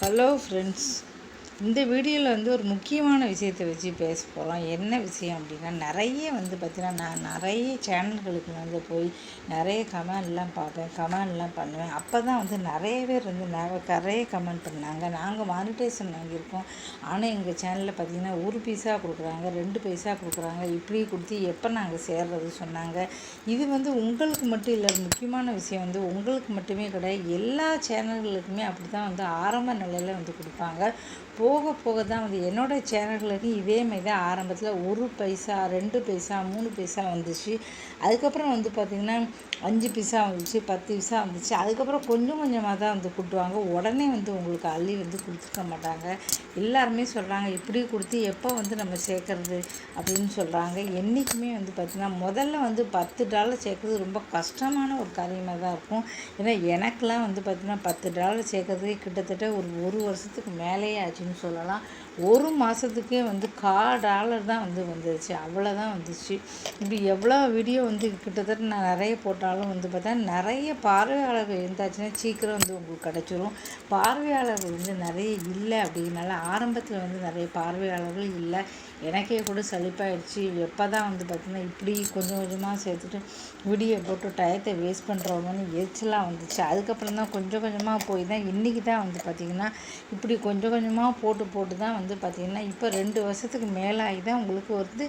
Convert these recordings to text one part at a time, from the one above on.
Hello friends இந்த வீடியோவில் வந்து ஒரு முக்கியமான விஷயத்தை வச்சு பேச போகிறோம் என்ன விஷயம் அப்படின்னா நிறைய வந்து பார்த்திங்கன்னா நான் நிறைய சேனல்களுக்கு வந்து போய் நிறைய கமெண்ட்லாம் பார்ப்பேன். கமெண்ட்லாம் பண்ணுவேன். அப்போ தான் வந்து நிறைய பேர் வந்து நிறைய கமெண்ட் பண்ணாங்க. நாங்கள் மானிட்டேஷன் வாங்கியிருக்கோம். ஆனால் எங்கள் சேனலில் பார்த்திங்கன்னா ஒரு பைசா கொடுக்குறாங்க ரெண்டு பைசா கொடுக்குறாங்க. இப்படி கொடுத்து எப்போ நாங்கள் சேர்றது சொன்னாங்க. இது வந்து உங்களுக்கு மட்டும் இல்லை முக்கியமான விஷயம் வந்து உங்களுக்கு மட்டுமே கிடையாது. எல்லா சேனல்களுக்குமே அப்படி தான் வந்து ஆரம்ப நிலையில் வந்து கொடுப்பாங்க. போ போக போக தான் வந்து என்னோடய சேனல்களுக்கு இதே மாதிரி தான் ஆரம்பத்தில் ஒரு பைசா ரெண்டு பைசா மூணு பைசா வந்துச்சு. அதுக்கப்புறம் வந்து பார்த்திங்கன்னா அஞ்சு பைசா வந்துச்சு பத்து பைசா வந்துச்சு. அதுக்கப்புறம் கொஞ்சம் கொஞ்சமாக தான் வந்து கூட்டுவாங்க. உடனே வந்து உங்களுக்கு அள்ளி வந்து கொடுத்துக்க மாட்டாங்க. எல்லாருமே சொல்கிறாங்க இப்படி கொடுத்து எப்போ வந்து நம்ம சேர்க்குறது அப்படின்னு சொல்கிறாங்க என்றைக்குமே வந்து பார்த்திங்கன்னா முதல்ல வந்து பத்து டாலர் சேர்க்குறது ரொம்ப கஷ்டமான ஒரு காரியமாக தான் இருக்கும். ஏன்னா எனக்கெலாம் வந்து பார்த்திங்கன்னா பத்து டாலர் சேர்க்குறதுக்கு கிட்டத்தட்ட ஒரு ஒரு வருஷத்துக்கு மேலேயே ஆச்சுன்னு சொல்லலாம் ஒரு மாதத்துக்கே வந்து கா டாலர் தான் வந்து வந்துருச்சு. அவ்வளோதான் வந்துச்சு. இப்படி எவ்வளோ வீடியோ வந்து கிட்டத்தட்ட நான் நிறைய போட்டாலும் வந்து பார்த்தா நிறைய பார்வையாளர்கள் இருந்தாச்சுன்னா சீக்கிரம் வந்து உங்களுக்கு கிடச்சிரும். பார்வையாளர்கள் வந்து நிறைய இல்லை அப்படின்னால ஆரம்பத்தில் வந்து நிறைய பார்வையாளர்கள் இல்லை. எனக்கே கூட சலிப்பாயிடுச்சு. எப்போ தான் வந்து பார்த்திங்கன்னா இப்படி கொஞ்சம் கொஞ்சமாக சேர்த்துட்டு வீடியோ போட்டு டயத்தை வேஸ்ட் பண்ணுறவங்கன்னு எரிச்சலாக வந்துச்சு. அதுக்கப்புறம் தான் கொஞ்சம் கொஞ்சமாக போய் தான் இன்றைக்கி தான் வந்து பார்த்திங்கன்னா இப்படி கொஞ்சம் கொஞ்சமாக போட்டு போட்டு தான் வந்து வந்து பார்த்திங்கன்னா இப்போ ரெண்டு வருஷத்துக்கு மேலாகி தான் உங்களுக்கு வந்து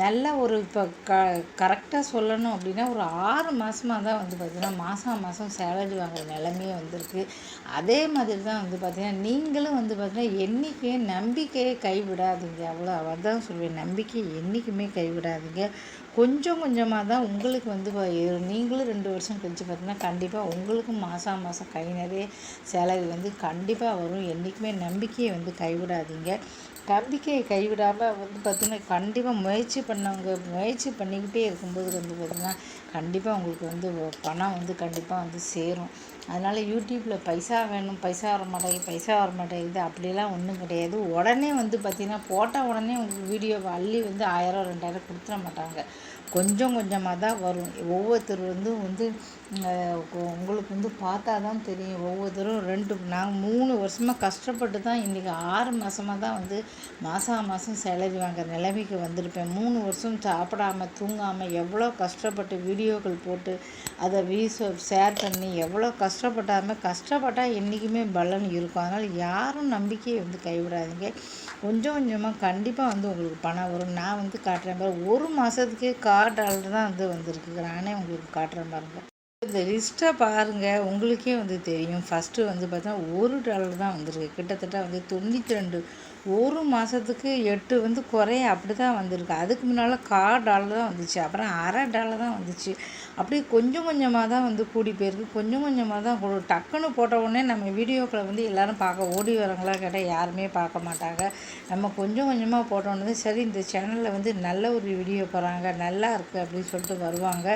நல்ல ஒரு இப்போ க கரெக்டாக சொல்லணும் அப்படின்னா ஒரு ஆறு மாதமாக தான் வந்து பார்த்திங்கன்னா மாதம் மாதம் சேலரி வாங்குற நிலமையே வந்திருக்கு. அதே மாதிரி தான் வந்து பார்த்திங்கன்னா நீங்களும் வந்து பார்த்திங்கன்னா என்றைக்கே நம்பிக்கையை கைவிடாதீங்க. அவ்வளோ அவர் தான் சொல்லுவேன் நம்பிக்கை என்றைக்குமே கைவிடாதீங்க. கொஞ்சம் கொஞ்சமாக தான் உங்களுக்கு வந்து நீங்களும் ரெண்டு வருஷம் கழிச்சு பார்த்தீங்கன்னா கண்டிப்பாக உங்களுக்கும் மாதம் மாதம் கை நிறைய சேலரி வந்து கண்டிப்பாக வரும். என்றைக்குமே நம்பிக்கையை வந்து கைவிடாதீங்க. நம்பிக்கையை கைவிடாமல் வந்து பார்த்திங்கன்னா கண்டிப்பாக முயற்சி பண்ணவங்க முயற்சி பண்ணிக்கிட்டே இருக்கும்போது வந்து பார்த்திங்கன்னா கண்டிப்பாக உங்களுக்கு வந்து பணம் வந்து கண்டிப்பாக வந்து சேரும். அதனால் யூடியூப்பில் பைசா வேணும் பைசா வர மாட்டேங்குது பைசா வர மாட்டேங்குது அப்படிலாம் ஒன்றும் கிடையாது. உடனே வந்து பார்த்திங்கன்னா போட்ட உடனே உங்களுக்கு வீடியோவை அள்ளி வந்து ஆயிரம் ரெண்டாயிரம் கொடுத்துட மாட்டாங்க. கொஞ்சம் கொஞ்சமாக தான் வரும். ஒவ்வொருத்தர் வந்து வந்து உங்களுக்கு வந்து பார்த்தா தான் தெரியும். ஒவ்வொருத்தரும் ரெண்டு நாங்கள் மூணு வருஷமாக கஷ்டப்பட்டு தான் இன்றைக்கி ஆறு மாதமாக தான் வந்து மாதம் மாதம் சேலரி வாங்குற நிலைமைக்கு வந்திருப்பேன். மூணு வருஷம் சாப்பிடாமல் தூங்காமல் எவ்வளோ கஷ்டப்பட்டு வீடியோக்கள் போட்டு அதை வீஸ் ஷேர் பண்ணி எவ்வளோ கஷ்டப்பட்டாமல் கஷ்டப்பட்டால் என்றைக்குமே பலன் இருக்கும். அதனால் யாரும் நம்பிக்கையை வந்து கைவிடாதீங்க. கொஞ்சம் கொஞ்சமாக கண்டிப்பாக வந்து உங்களுக்கு பணம் வரும். நான் வந்து காட்டுறேன் பாருங்கள் ஒரு மாதத்துக்கே கார் டாலர் தான் வந்து வந்திருக்கு. நானே உங்களுக்கு காட்டுறேன் பாருங்கள் இந்த லிஸ்ட்டை பாருங்கள் உங்களுக்கே வந்து தெரியும். ஃபஸ்ட்டு வந்து பார்த்தா ஒரு டாலர் தான் வந்திருக்கு. கிட்டத்தட்ட வந்து தொண்ணூற்றி ரெண்டு ஒரு மாதத்துக்கு எட்டு வந்து குறைய அப்படி தான் வந்திருக்கு. அதுக்கு முன்னால் கால் டாலர் தான் வந்துச்சு. அப்புறம் அரை டாலர் தான் வந்துச்சு. அப்படியே கொஞ்சம் கொஞ்சமாக தான் வந்து கூடி போயிருக்கு. கொஞ்சம் கொஞ்சமாக தான் டக்குன்னு போட்ட உடனே நம்ம வீடியோக்களை வந்து எல்லோரும் பார்க்க ஓடி வரவங்களா கேட்டால் யாருமே பார்க்க மாட்டாங்க. நம்ம கொஞ்சம் கொஞ்சமாக போட்டோன்னே சரி இந்த சேனலில் வந்து நல்ல ஒரு வீடியோ போகிறாங்க நல்லா இருக்குது அப்படின்னு சொல்லிட்டு வருவாங்க.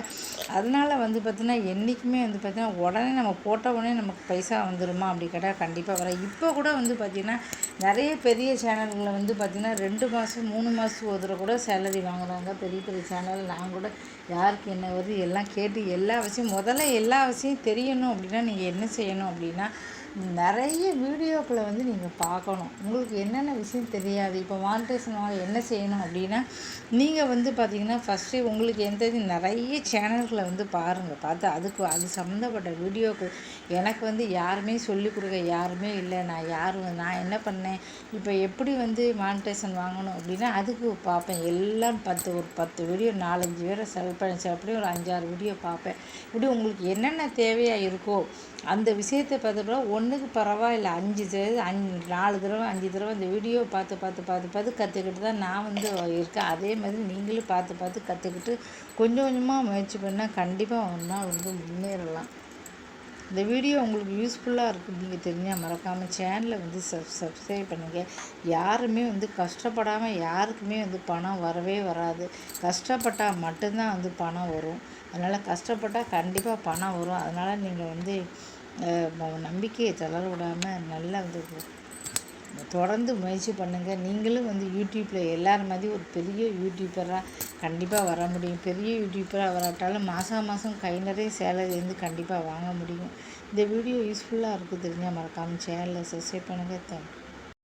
அதனால் வந்து பார்த்திங்கன்னா என்றைக்குமே வந்து பார்த்திங்கன்னா உடனே நம்ம போட்ட உடனே நமக்கு பைசா வந்துடுமா அப்படி கேட்டால் கண்டிப்பாக வர இப்போ கூட வந்து பார்த்திங்கன்னா நிறைய பெரிய சேனல்களில் வந்து பார்த்திங்கன்னா ரெண்டு மாதம் மூணு மாதத்துக்கு ஒரு கூட சேலரி வாங்குறாங்க. பெரிய பெரிய சேனல் நான் கூட யாருக்கு என்ன வருது எல்லாம் கேட்டு எல்லா விஷயம் முதல்ல எல்லா விஷயம் தெரியணும் அப்படின்னா நீங்கள் என்ன செய்யணும் அப்படின்னா நிறைய வீடியோக்களை வந்து நீங்கள் பார்க்கணும். உங்களுக்கு என்னென்ன விஷயம் தெரியாது? இப்போ மானிட்டேஷன் என்ன செய்யணும் அப்படின்னா நீங்கள் வந்து பார்த்தீங்கன்னா ஃபஸ்ட்டு உங்களுக்கு எந்த இது நிறைய சேனல்களை வந்து பாருங்கள் பார்த்து அதுக்கு அது சம்மந்தப்பட்ட வீடியோக்கு எனக்கு வந்து யாருமே சொல்லிக் கொடுக்க யாருமே இல்லை. நான் யார் நான் என்ன பண்ணேன்? இப்போ எப்படி வந்து மானிட்டேஷன் வாங்கணும் அப்படின்னா அதுக்கு பார்ப்பேன். எல்லாம் பத்து ஒரு பத்து வீடியோ நாலஞ்சு பேரை செல் பண்ணி அப்படியே ஒரு அஞ்சாறு வீடியோ பார்ப்பேன். இப்படி உங்களுக்கு என்னென்ன தேவையாக இருக்கோ அந்த விஷயத்தை பார்த்தப்போ ஒன்றுக்கு பரவாயில்ல. அஞ்சு தடவை அஞ்சு நாலு தடவை அஞ்சு தடவை இந்த வீடியோ பார்த்து பார்த்து பார்த்து பார்த்து கற்றுக்கிட்டு தான் நான் வந்து இருக்கேன். அதே மாதிரி நீங்களும் பார்த்து பார்த்து கற்றுக்கிட்டு கொஞ்சம் கொஞ்சமாக முயற்சி பண்ணால் கண்டிப்பாக ஒரு நாள் வந்து முன்னேறலாம். இந்த வீடியோ உங்களுக்கு யூஸ்ஃபுல்லாக இருக்குது நீங்கள் தெரிஞ்சால் மறக்காமல் சேனலை வந்து சப் சப்ஸ்கிரைப் பண்ணுங்கள் யாருமே வந்து கஷ்டப்படாமல் யாருக்குமே வந்து பணம் வரவே வராது. கஷ்டப்பட்டால் மட்டும்தான் வந்து பணம் வரும். அதனால் கஷ்டப்பட்டால் கண்டிப்பாக பணம் வரும். அதனால் நீங்கள் வந்து நம்பிக்கையை தளர விடாமல் நல்லா வந்து தொடர்ந்து முயற்சி பண்ணுங்கள் நீங்களும் வந்து யூடியூப்பில் எல்லோரும் மாதிரி ஒரு பெரிய யூடியூப்பராக கண்டிப்பாக வர முடியும். பெரிய யூடியூப்பராக வராட்டாலும் மாதம் மாதம் கை நிறைய சேலரி வந்து கண்டிப்பாக வாங்க முடியும். இந்த வீடியோ யூஸ்ஃபுல்லாக இருக்குது தெரிஞ்சால் மறக்காமல் சேனலில் சப்ஸ்கிரைப் பண்ணுங்கள் தேங்க்யூ